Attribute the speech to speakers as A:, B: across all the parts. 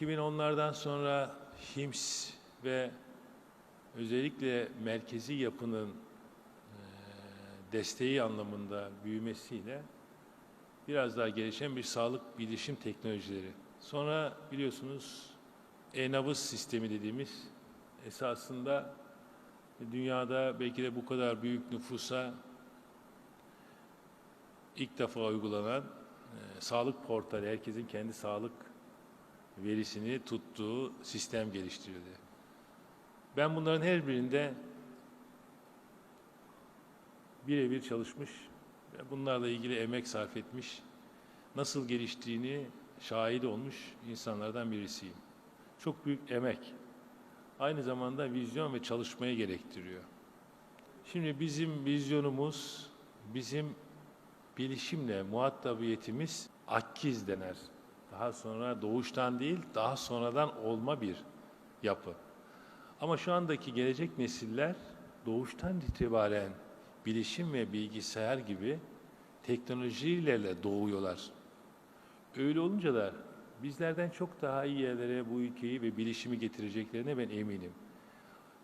A: 2010'lardan sonra HIMS ve özellikle merkezi yapının eee, desteği anlamında büyümesiyle biraz daha gelişen bir sağlık bilişim teknolojileri. Sonra biliyorsunuz e-nabız sistemi dediğimiz esasında dünyada belki de bu kadar büyük nüfusa ilk defa uygulanan e, sağlık portali, herkesin kendi sağlık verisini tuttuğu sistem geliştirildi. Ben bunların her birinde birebir çalışmış ve bunlarla ilgili emek sarf etmiş, nasıl geliştiğini şahit olmuş insanlardan birisiyim. Çok büyük emek. Aynı zamanda vizyon ve çalışmayı gerektiriyor. Şimdi bizim vizyonumuz, bizim bilişimle muhatabiyetimiz akiz dener. Daha sonra doğuştan değil, daha sonradan olma bir yapı. Ama şu andaki gelecek nesiller doğuştan itibaren bilişim ve bilgisayar gibi teknolojilerle doğuyorlar. Öyle olunca da bizlerden çok daha iyi yerlere bu ülkeyi ve bilişimi getireceklerine ben eminim.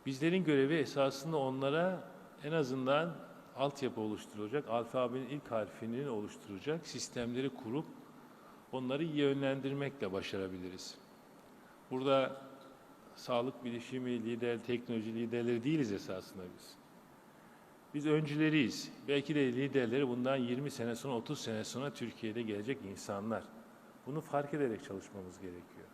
A: Bizlerin görevi esasında onlara en azından altyapı oluşturulacak, alfabenin ilk harfini oluşturacak sistemleri kurup onları yönlendirmekle başarabiliriz. Burada sağlık bilişimi, lider, teknoloji liderleri değiliz esasında biz. Biz öncüleriyiz. Belki de liderleri bundan 20 sene sonra, 30 sene sonra Türkiye'de gelecek insanlar. Bunu fark ederek çalışmamız gerekiyor.